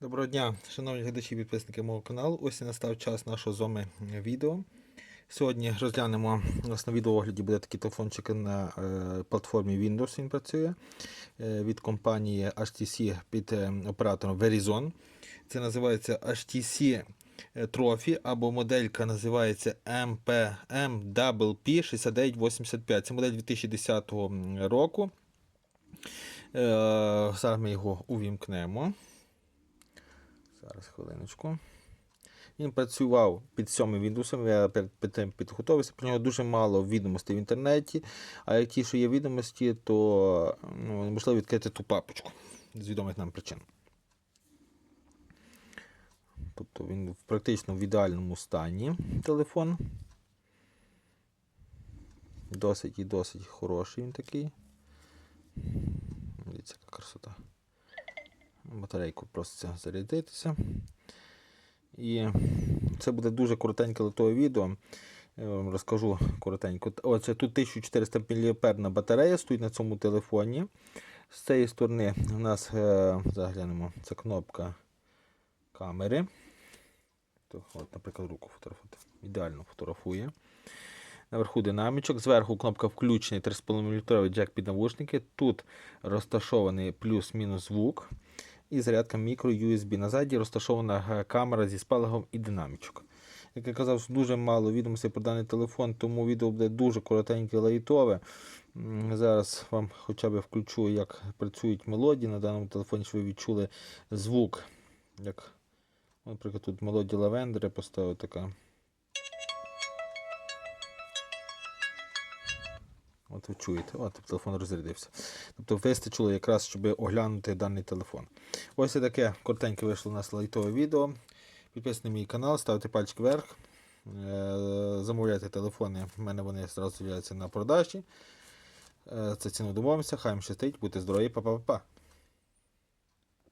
Доброго дня, шановні глядачі і підписники мого каналу. Ось і настав час нашого з вами відео. Сьогодні розглянемо у нас на відеоогляді буде такий телефончик на е, платформі Windows. Він працює е, від компанії HTC під е, оператором Verizon. Це називається HTC Trophy або моделька називається MP, MWP6985. Це модель 2010 року. Е, Зараз ми його увімкнемо. Зараз хвилиночку. Він працював під сьомим Windows, я перед тим підготувався. Про нього дуже мало відомостей в інтернеті. А як ті, що є відомості, то ну, неможливо відкрити ту папочку з відомих нам причин. Тобто він практично в ідеальному стані телефон. Досить і досить хороший він такий. Дивіться, яка красота. Батарейку проситься зарядитися. І це буде дуже коротеньке литове відео. Я вам розкажу коротенько. Оце тут 1400 мАh батарея стоїть на цьому телефоні. З цієї сторони у нас е, заглянемо, це кнопка камери. От, Наприклад, руку фотографувати. Ідеально фотографує. Наверху динамічок, зверху кнопка включений 3,5 мм джек під навушники. Тут розташований плюс-мінус звук і зарядка мікро USB. Назаді розташована е, камера зі спалахом і динамічок. Як я казав, дуже мало відомостей про даний телефон, тому відео буде дуже коротеньке, лайтове. Зараз вам хоча б включу, як працюють мелодії на даному телефоні, щоб ви відчули звук. Як, Наприклад, тут мелодія лавендери поставив така. От ви чуєте, от телефон розрядився. Тобто вистачило якраз, щоб оглянути даний телефон. Ось і таке коротеньке вийшло у нас лайтове відео. Підписуйтесь на мій канал, ставте пальчик вверх. Е, Замовляйте телефони, в мене вони зразу з'являються на продажі. Це ціну домовимося, хай вам щастить, будьте здорові, па-па-па.